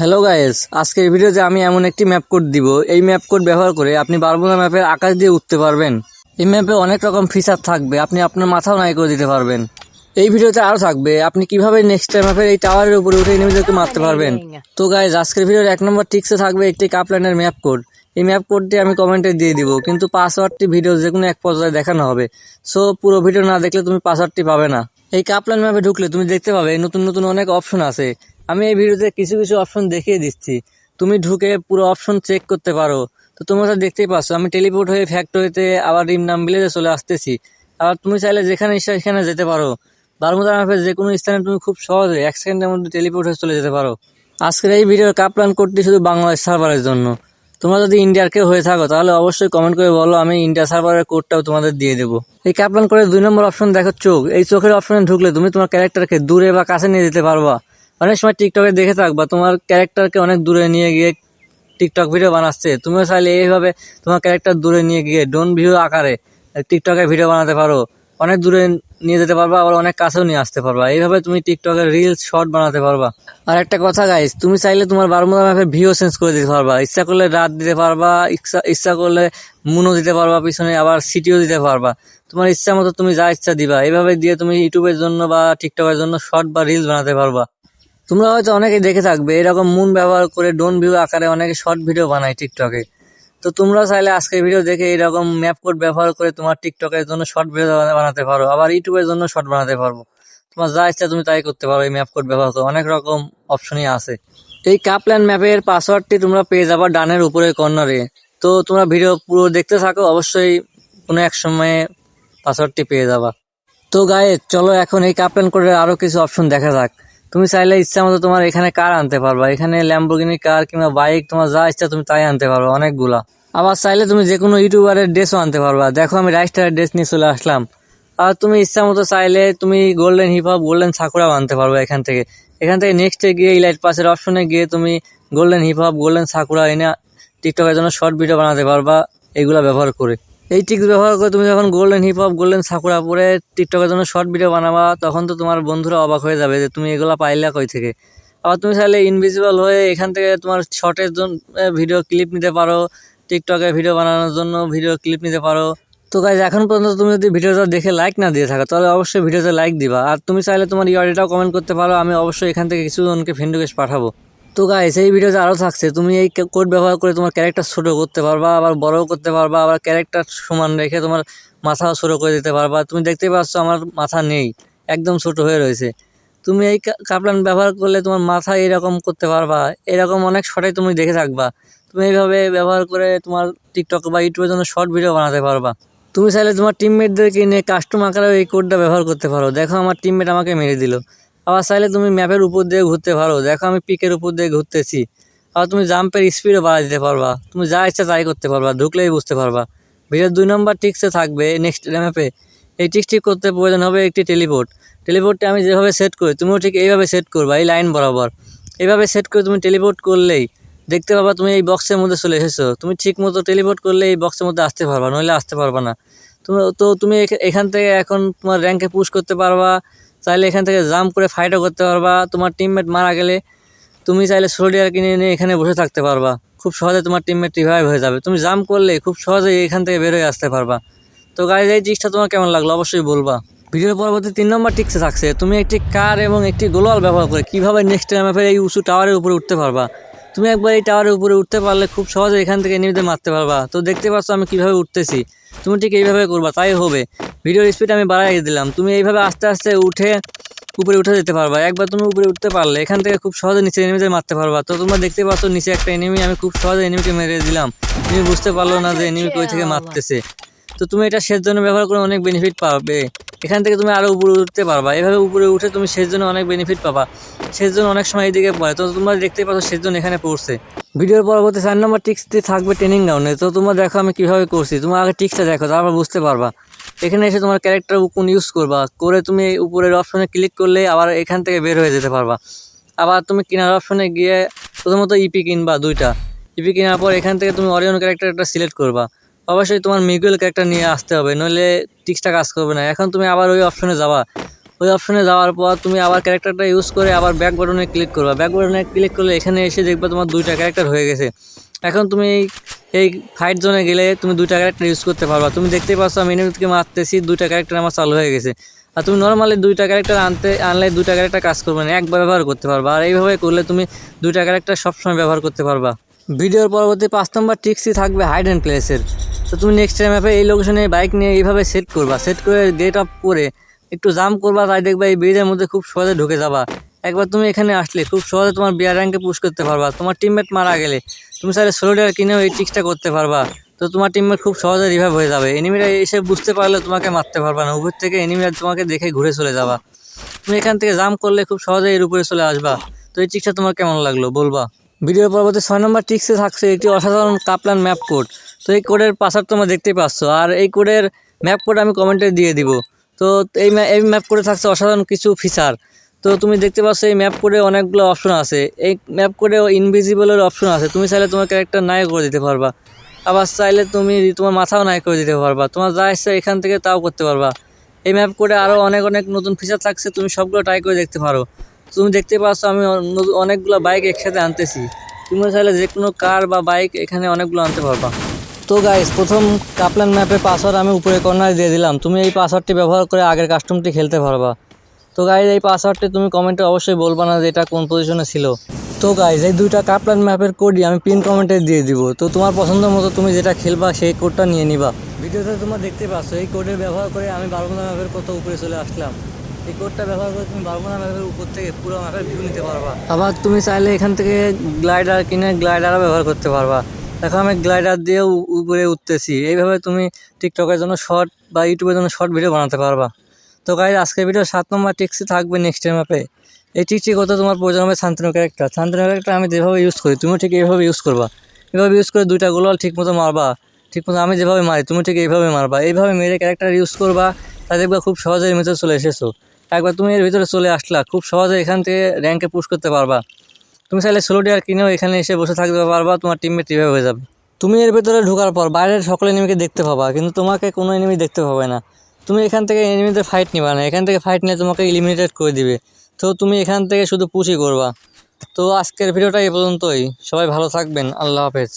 Hello guys আজকের ভিডিওতে আমি এমন একটি ম্যাপ কোড দিব। এই ম্যাপ কোড ব্যবহার করে আপনি বারমুদা ম্যাপের আকাশ দিয়ে উঠতে পারবেন। এই ম্যাপে অনেক রকম ফিচার থাকবে। আপনি আপনার মাথাও নাই করে দিতে পারবেন। এই ভিডিওতে আরও থাকবে, আপনি কীভাবে নেক্সট টাইম ম্যাপের এই টাওয়ারের উপরে উঠে এনিমিদেরকে মারতে পারবেন। তো গাইজ আজকের ভিডিওর এক নম্বর টিক্সে থাকবে একটি কাপলাইনের ম্যাপ কোড এই ম্যাপ কোডটি আমি কমেন্টে দিয়ে দিব, কিন্তু পাসওয়ার্ডটি ভিডিও যে কোনো এক পর্যায়ে দেখানো হবে। সো পুরো ভিডিও না দেখলে তুমি পাসওয়ার্ডটি পাবে না। এই কাপলাইন ম্যাপে ঢুকলে তুমি দেখতে পাবে নতুন নতুন অনেক অপশন আছে। আমি এই ভিডিওতে কিছু কিছু অপশন দেখিয়ে দিচ্ছি। তুমি ঢুকে পুরো অপশন চেক করতে পারো। তো তোমরা দেখতেই পাচ্ছ, আমি টেলিপোর্ট হয়ে ফ্যাক্টরিতে আবার রিম নাম ভিলেজে চলে আসতেছি। আবার তুমি চাইলে যেখানে ইচ্ছা সেখানে যেতে পারো। বারমুদা ম্যাপের যে কোনো স্থানে তুমি খুব সহজে এক সেকেন্ডের মধ্যে টেলিপোর্ট হয়ে চলে যেতে পারো। আজকের এই ভিডিওর কাপলান কোডটি শুধু বাংলাদেশ সার্ভারের জন্য। তোমরা যদি ইন্ডিয়ার কেউ হয়ে থাকো, তাহলে অবশ্যই কমেন্ট করে বলো, আমি ইন্ডিয়া সার্ভারের কোডটাও তোমাদের দিয়ে দেবো। এই কাপলান করে দুই নম্বর অপশন দেখো চোখ। এই চোখের অপশনে ঢুকলে তুমি তোমার ক্যারেক্টারকে দূরে বা কাছে নিয়ে যেতে পারবা। অনেক সময় টিকটকে দেখে থাকবা তোমার ক্যারেক্টারকে অনেক দূরে নিয়ে গিয়ে টিকটক ভিডিও বানাচ্ছে, তুমিও চাইলে এইভাবে তোমার ক্যারেক্টার দূরে নিয়ে গিয়ে ডোন ভিউ আকারে টিকটকে ভিডিও বানাতে পারো। অনেক দূরে নিয়ে যেতে পারবা, আবার অনেক কাছেও নিয়ে আসতে পারবা। এইভাবে তুমি টিকটকে রিলস শর্ট বানাতে পারবা। আর একটা কথা গাইস তুমি চাইলে তোমার বারমুদা ম্যাপে ভিও চেঞ্জ করে দিতে পারবা। ইচ্ছা করলে রাত দিতে পারবা, ইচ্ছা ইচ্ছা করলে মুনও দিতে পারবা, পিছনে আবার সিটিও দিতে পারবা। তোমার ইচ্ছা মতো তুমি যা ইচ্ছা দিবা। এইভাবে দিয়ে তুমি ইউটিউবের জন্য বা টিকটকের জন্য শর্ট বা রিলস বানাতে পারবা। তোমরা হয়তো অনেকে দেখে থাকবে, এরকম মুন ব্যবহার করে ডোন ভিউ আকারে অনেকে শর্ট ভিডিও বানায় টিকটকে তো তোমরা চাইলে আজকের ভিডিও দেখে এরকম ম্যাপ কোড ব্যবহার করে তোমার টিকটকের জন্য শর্ট ভিডিও বানাতে পারো, আবার ইউটিউবের জন্য শর্ট বানাতে পারব। তোমার যা ইচ্ছা তুমি তাই করতে পারো, এই ম্যাপ কোড ব্যবহার করে। অনেক রকম অপশনই আছে। এই কাপল্যান্ড ম্যাপের পাসওয়ার্ডটি তোমরা পেয়ে যাবা ডানের উপরে কর্নারে তো তোমরা ভিডিও পুরো দেখতে থাকো, অবশ্যই কোনো এক সময়ে পাসওয়ার্ডটি পেয়ে যাবা। তো গায়ে চলো এখন এই কাপল্যান্ড কোডের আরও কিছু অপশন দেখা যাক। তুমি চাইলে ইচ্ছা মতো তোমার এখানে কার আনতে পারবা। এখানে ল্যাম্বোগিনি কার কিংবা বাইক তোমার যা ইচ্ছা তুমি তাই আনতে পারবা, অনেকগুলা। আবার চাইলে তুমি যে কোনো ইউটিউবারের ড্রেসও আনতে পারবা। দেখো, আমি রাইস্টারের ড্রেস নিয়ে চলে আসলাম। আর তুমি ইচ্ছা মতো চাইলে তুমি গোল্ডেন হিপ হপ গোল্ডেন সাকুরাও আনতে পারবে এখান থেকে। এখান থেকে নেক্সটে গিয়ে ইলাইট পাসের অপশনে গিয়ে তুমি golden hip hop golden Sakura এনে টিকটকের জন্য শর্ট ভিডিও বানাতে পারবা, এগুলা ব্যবহার করে। এই টিক্স ব্যবহার করে তুমি যখন golden hip hop golden Sakura পরে টিকটকের জন্য শর্ট ভিডিও বানাবা, তখন তো তোমার বন্ধুরা অবাক হয়ে যাবে যে তুমি এগুলা পাইলা কই থেকে? আবার তুমি চাইলে ইনভিজিবল হয়ে এখান থেকে তোমার শর্টের জন্য ভিডিও ক্লিপ নিতে পারো টিকটকে ভিডিও বানানোর জন্য ভিডিও ক্লিপ নিতে পারো। তো গাইজ এখন পর্যন্ত তুমি যদি ভিডিওটা দেখে লাইক না দিয়ে থাকো, তাহলে অবশ্যই ভিডিওতে লাইক দিবা। আর তুমি চাইলে তোমার ইয়ারিটাও কমেন্ট করতে পারো, আমি অবশ্যই এখান থেকে কিছু জনকে ফ্রেন্ড রিকোয়েস্ট পাঠাবো। তো গাইস এই ভিডিওতে আরও থাকছে। তুমি এই কোড ব্যবহার করে তোমার ক্যারেক্টার ছোটো করতে পারবা, আবার বড়ও করতে পারবা, আবার ক্যারেক্টার সমান রেখে তোমার মাথাও ছোটো করে দিতে পারবা। তুমি দেখতেই পাচ্ছ আমার মাথা নেই, একদম ছোট হয়ে রয়েছে। তুমি এই কাপলান ব্যবহার করলে তোমার মাথা এরকম করতে পারবা, এরকম অনেক শর্টে তুমি দেখে থাকবা। তুমি এইভাবে ব্যবহার করে তোমার টিকটক বা ইউটিউবের জন্য শর্ট ভিডিও বানাতে পারবা। তুমি চাইলে তোমার টিমমেটদেরকে নিয়ে কাস্টম আকারেও এই কোডটা ব্যবহার করতে পারো। দেখো আমার টিমমেট আমাকে মেরে দিল। আবার চাইলে তুমি ম্যাপের উপর দিয়ে ঘুরতে পারো। দেখো আমি পিকের উপর দিয়ে ঘুরতেছি। আবার তুমি জাম্পের স্পিডও বাড়া দিতে পারবা। তুমি যা ইচ্ছা তাই করতে পারবা, ঢুকলেই বুঝতে পারবা। ভিডিওর দুই নম্বর টিক্সে থাকবে নেক্সট ম্যাপে এই টিক্সটি করতে প্রয়োজন হবে একটি টেলিপোর্ট টেলিপোর্টটি আমি যেভাবে সেট করি, তুমিও ঠিক এইভাবে সেট করবা, এই লাইন বরাবর। এইভাবে সেট করে তুমি টেলিপোর্ট করলেই দেখতে পাবা তুমি এই বক্সের মধ্যে চলে এসেছ। তুমি ঠিক মতো টেলিপোর্ট করলে এই বক্সের মধ্যে আসতে পারবা, নইলে আসতে পারবা না। তুমি তো তুমি এখ- এখান থেকে এখন তোমার র্যাঙ্কে পুশ করতে পারবা। চাইলে এখান থেকে জাম্প করে ফাইটও করতে পারবা। তোমার টিমমেট মারা গেলে তুমি চাইলে সোলডিয়ার কিনে এনে এখানে বসে থাকতে পারবা। খুব সহজে তোমার টিমমেট রিভাইভ হয়ে যাবে। তুমি জাম্প করলে খুব সহজেই এখান থেকে বেরোয় আসতে পারবা। তো গাড়ির এই জিনিসটা তোমার কেমন লাগল অবশ্যই বলবা। ভিডিওর পরবর্তী তিন নম্বর টিক্সে থাকছে, তুমি একটি কার এবং একটি গোলাল ব্যবহার করে কীভাবে নেক্সট ম্যাপের এই উঁচু টাওয়ারের উপরে উঠতে পারবা। তুমি একবার এই টাওয়ারের উপরে উঠতে পারলে খুব সহজে এখান থেকে এনিমিতে মারতে পারবা। তো দেখতে পাচ্ছ আমি কীভাবে উঠতেছি। তুমি ঠিক এইভাবে করবা, তাই হবে। ভিডিওর স্পিড আমি বাড়াই দিলাম। তুমি এইভাবে আস্তে আস্তে উঠে উপরে উঠে যেতে পারবা। একবার তুমি উপরে উঠতে পারলে এখান থেকে খুব সহজে নিচে এনিমিদের মারতে পারবা। তো তোমরা দেখতে পাচ্ছ নিচে একটা এনিমি আমি খুব সহজে এনিমিকে মেরে দিলাম। তুমি বুঝতে পারল না যে এনিমি কই থেকে মারতেছে। তো তুমি এটা সেচ জন্য ব্যবহার করে অনেক বেনিফিট পাবে। এখান থেকে তুমি আরও উপরে উঠতে পারবা। এভাবে উপরে উঠে তুমি সেচ জন্য অনেক বেনিফিট পাবা। সেচ জন্য অনেক সময় এইদিকে পড়ে। তো তোমরা দেখতে পাচ্ছ সেচ জন্য এখানে পড়ছে। ভিডিওর পরবর্তী চার নম্বর টিক্সটি থাকবে ট্রেনিং গ্রাউন্ডে তো তোমরা দেখো আমি কীভাবে করছি। তোমার আগে টিক্সটা দেখো, তারপর বুঝতে পারবা। এখানে এসে তোমার ক্যারেক্টার কোন ইউজ করবা। করে তুমি উপরের অপশনে ক্লিক করলে আবার এখান থেকে বের হয়ে যেতে পারবা। আবার তুমি কেনার অপশনে গিয়ে প্রথমত ইপি কিনবা দুইটা। ইপি কেনার পর এখান থেকে তুমি অরিয়ন ক্যারেক্টার একটা সিলেক্ট করবা। অবশ্যই তোমার মিগুয়েল ক্যারেক্টার নিয়ে আসতে হবে, নইলে টিক্সটা কাজ করবে না। এখন তুমি আবার ওই অপশনে যাবা। ওই অপশনে যাওয়ার পর তুমি আবার ক্যারেক্টারটা ইউজ করে আবার ব্যাক বাটনে ক্লিক করবা। ব্যাক বাটনে ক্লিক করলে এখানে এসে দেখবে তোমার দুইটা ক্যারেক্টার হয়ে গেছে। এখন তুমি এই ফাইট জোনে গেলে তুমি দুইটা ক্যারেক্টার ইউজ করতে পারবা। তুমি দেখতেই পাচ্ছ আমি এনিমিকে মারতেছি, দুইটা ক্যারেক্টার আমার চালু হয়ে গেছে। আর তুমি নর্মালি দুইটা ক্যারেক্টার আনতে, আনলে দুইটা ক্যারেক্টার কাজ করবে না, একবার ব্যবহার করতে পারবা। আর এইভাবে করলে তুমি দুইটা ক্যারেক্টার সবসময় ব্যবহার করতে পারবা। ভিডিওর পরবর্তী পাঁচ নম্বর ট্রিক্সই থাকবে হাইড অ্যান্ড প্লেসের তো তুমি নেক্সট টাইম ম্যাপে এই লোকেশনে বাইক নিয়ে এইভাবে সেট করবা। সেট করে গেট অফ করে একটু জাম্প করবা, তাই দেখবা এই ব্রিজের মধ্যে খুব সহজে ঢুকে যাবা। একবার তুমি এখানে আসলে খুব সহজে তোমার বিয়ার র্যাঙ্কে পুশ করতে পারবা। তোমার টিমমেট মারা গেলে তুমি চাইলে সোলো ডিয়ার কিনেও এই ট্রিক্সটা করতে পারবা। তো তোমার টিমমেট খুব সহজে রিভাইভ হয়ে যাবে। এনিমিরা এসে বুঝতে পারলে তোমাকে মারতে পারবা না। উপর থেকে এনিমিরা তোমাকে দেখে ঘুরে চলে যাবা। তুমি এখান থেকে জাম্প করলে খুব সহজে এর উপরে চলে আসবা। তো এই ট্রিক্সটা তোমার কেমন লাগল, বলবা? ভিডিওর পরবর্তী ছয় নম্বর ট্রিক্সে থাকছে একটি অসাধারণ কাপলান ম্যাপ কোড তো এই কোডের পাসওয়ার্ড তোমরা দেখতেই পাচ্ছ। আর এই কোডের ম্যাপ কোড আমি কমেন্টে দিয়ে দিব। তো এই এই ম্যাপ কোডে থাকছে অসাধারণ কিছু ফিচার তো তুমি দেখতে পাচ্ছ এই ম্যাপ কোডে অনেকগুলো অপশন আছে। এই ম্যাপ কোডে ইনভিজিবলের অপশন আছে। তুমি চাইলে তোমার ক্যারেক্টার নাই করে দিতে পারবা। আবার চাইলে তুমি তোমার মাথাও নাই করে দিতে পারবা। তোমার যা ইচ্ছা এখান থেকে তাও করতে পারবা। এই ম্যাপ কোডে আরও অনেক অনেক নতুন ফিচার থাকছে। তুমি সবগুলো ট্রাই করে দেখতে পারো। তুমি দেখতে পাচ্ছ আমি অনেকগুলো বাইক একসাথে আনতেছি। তুমি চাইলে যে কোনো কার বা বাইক এখানে অনেকগুলো আনতে পারবা। তো গাইস প্রথম কাপলান ম্যাপের পাসওয়ার্ড আমি উপরে কর্নারে দিয়ে দিলাম। তুমি এই পাসওয়ার্ডটি ব্যবহার করে আগের কাস্টমটি খেলতে পারবা। তো গাইজ এই পাসওয়ার্ডটি তুমি কমেন্টে অবশ্যই বলবা না যে এটা কোন পজিশনে ছিল। তো গাইজ এই দুইটা কাপলান ম্যাপের কোডই আমি পিন কমেন্টে দিয়ে দিব। তো তোমার পছন্দ মতো তুমি যেটা খেলবা সেই কোডটা নিয়ে নিবা। ভিডিওতে তোমরা দেখতে পাচ্ছ, এই কোডের ব্যবহার করে আমি বারমুদা ম্যাপের কত উপরে চলে আসলাম। এই কোডটা ব্যবহার করে তুমি বারমুদা ম্যাপের উপর থেকে পুরো ম্যাপের ভিউ নিতে পারবা। আবার তুমি চাইলে এখান থেকে গ্লাইডার কিনে গ্লাইডারও ব্যবহার করতে পারবা। দেখো আমি গ্লাইডার দিয়ে উপরে উঠতেছি। এইভাবে তুমি টিকটকের জন্য শর্ট বা ইউটিউবের জন্য শর্ট ভিডিও বানাতে পারবা। তো গাইজ আজকের ভিডিও সাত নম্বর টিক্সি থাকবে নেক্সট টাইম ম্যাপে এই টিকটি করতে তোমার প্রয়োজন হবে শান্তনু ক্যারেক্টার শান্তনু ক্যারেক্টার আমি যেভাবে ইউজ করি, তুমিও ঠিক এইভাবে ইউজ করবা। এভাবে ইউজ করে দুইটা গোলাল ঠিক মতো মারবা। ঠিক মতো আমি যেভাবে মারি তুমি ঠিক এইভাবে মারবা। এইভাবে মেরে ক্যারেক্টার ইউজ করবা, তা দেখবা খুব সহজে এর ভিতরে চলে এসেছ। একবার তুমি এর ভিতরে চলে আসলা, খুব সহজে এখান থেকে র্যাঙ্কে পুশ করতে পারবা। তুমি চাইলে সোলো ডিয়ার কিনেও এখানে এসে বসে থাকতে পারবা, তোমার টিমমেট রিভাইভ হয়ে যাবে। তুমি এর ভেতরে ঢোকার পর বাইরের সকল এনিমিকে দেখতে পাবা, কিন্তু তোমাকে কোনো এনিমি দেখতে পাবে না। তুমি এখান থেকে এনিমিদের ফাইট নিবা না, এখান থেকে ফাইট নিয়ে তোমাকে ইলিমিনেটেড করে দিবে। তো তুমি এখান থেকে শুধু পুষি করবা। তো আজকের ভিডিওটা এই পর্যন্তই। সবাই ভালো থাকবেন। আল্লাহ হাফেজ।